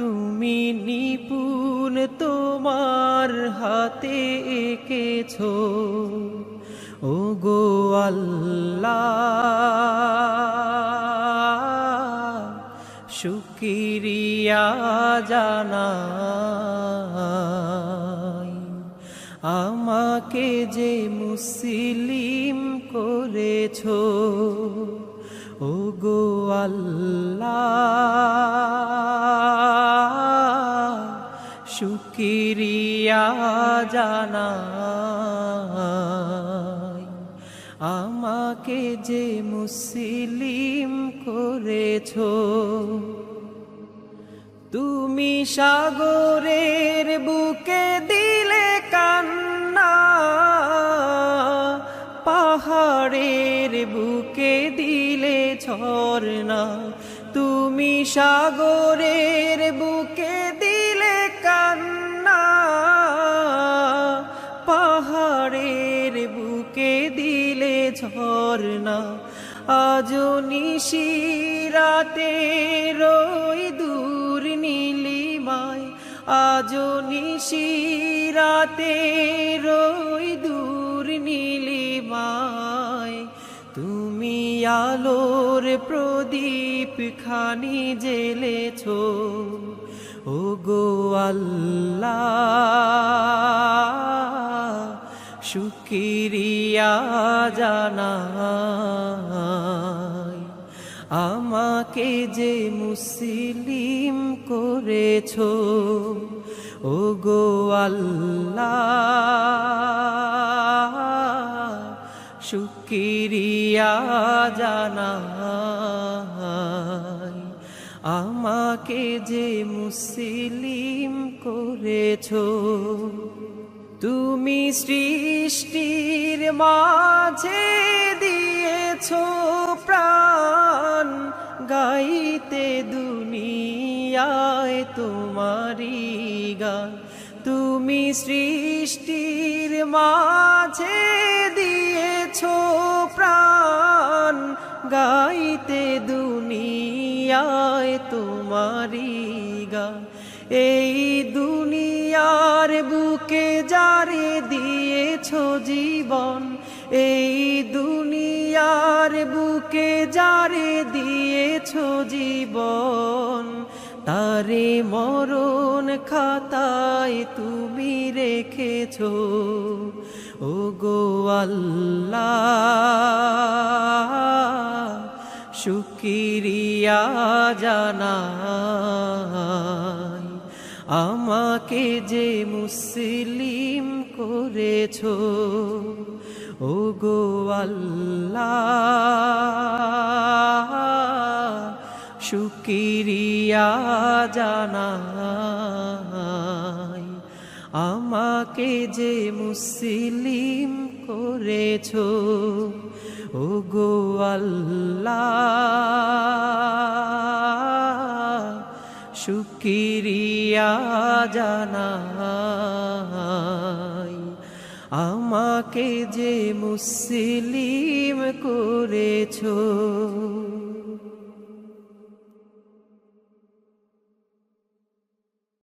তুমি নিপুণ তোমার হাতে এঁকেছো। ও গো আল্লাহ, শুকিরিয়া জানাই। আমাকে যে মুসলিম করেছ ও গো আল্লাহ শুকিরিয়া জানাই। আমাকে যে মুসলিম করেছ, তুমি সাগরের বুকে দিলে কান্না, পাহাড়ের বুকে দিলে ঝরনা তুমি সাগরের বুকে দিলে বুকে দিলে ঝরনা আজ নিশিরাতে রই দূর নীলিমায়। আজ নিশিরাতে রই দূর নীলিমায়। তুমি আলোর প্রদীপ খানি জেলেছ ও গো আল্লাহ। শুকিরিয়া জানাই। আমাকে যে মুসলিম করেছ ও গো আল্লাহ, শুকিরিয়া জানাই। আমাকে যে মুসলিম করেছ তুমি সৃষ্টির মাঝে দিয়েছ প্রাণ, গাইতে দুনিয়ায় তোমারি গান। তুমি সৃষ্টির মাঝে দিয়েছ প্রাণ, গাইতে দুনিয়ায় তোমারি গান। এই দুনিয়ার বুকে যারে দিয়েছ জীবন, এই দুনিয়ার বুকে যারে দিয়েছ জীবন। তারে মরণ খাতায় তুমি রেখেছ ও গো আল্লাহ, শুকিরিয়া জানাই। আমাকে যে মুসলিম করেছ ও গো আল্লাহ, শুকিরিয়া জানাই। আমাকে যে মুসলিম করেছ ও গো আল্লাহ শুকিরিয়া জানাই। আমাকে যে মুসলিম করেছ